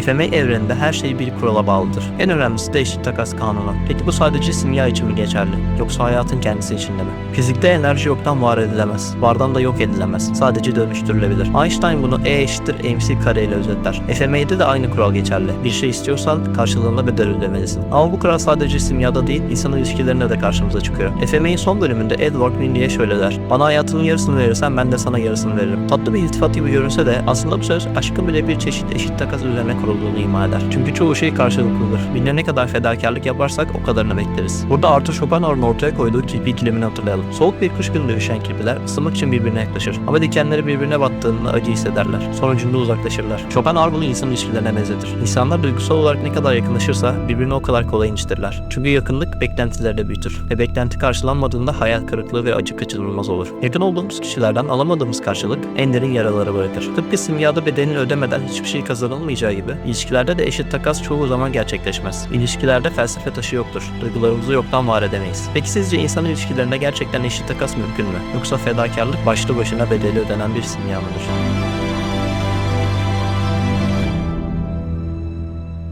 FMA evreninde her şey bir kurala bağlıdır. En önemlisi de eşit takas kanunu. Peki bu sadece simya için mi geçerli? Yoksa hayatın kendisi için de mi? Fizikte enerji yoktan var edilemez. Vardan da yok edilemez. Sadece dönüştürülebilir. Einstein bunu E eşittir mc kare ile özetler. FMA'de de aynı kural geçerli. Bir şey istiyorsan karşılığında bedel ödemelisin. Ama bu kural sadece simyada değil, insan ilişkilerine de karşımıza çıkıyor. FMA'in son bölümünde Edward Minley'e şöyle der. Bana hayatının yarısını verirsen ben de sana yarısını veririm. Tatlı bir iltifat gibi görünse de aslında bu söz aşkın bile bir çeşit eşit takas üzerine kurulduğunu ima eder. Çünkü çoğu şey karşılıklıdır. Birine ne kadar fedakarlık yaparsak o kadarını bekleriz. Burada Arthur Schopenhauer'ın ortaya koyduğu kirpi ikilemini hatırlayalım. Soğuk bir kış gününde üşen kirpiler ısınmak için birbirine yaklaşır. Ama dikenleri birbirine battığında acı hissederler. Sonucunda uzaklaşırlar. Schopenhauer bunu insan ilişkilerine benzetir. İnsanlar duygusal olarak ne kadar yakınlaşırsa birbirine o kadar kolay incitirler. Çünkü yakınlık beklentileri de büyütür. Ve beklenti karşılanmadığında hayal kırıklığı ve acı kaçınılmaz olur. Yakın olduğumuz kişilerden alamadığımız karşılık en derin yaraları bırakır. Tıpkı simyada bedelini ödemeden hiçbir şey kazanılmayacağı gibi ilişkilerde de eşit takas çoğu zaman gerçekleşmez. İlişkilerde felsefe taşı yoktur. Duygularımızı yoktan var edemeyiz. Peki sizce insan ilişkilerinde gerçekten eşit takas mümkün mü? Yoksa fedakarlık başlı başına bedeli ödenen bir simya mıdır?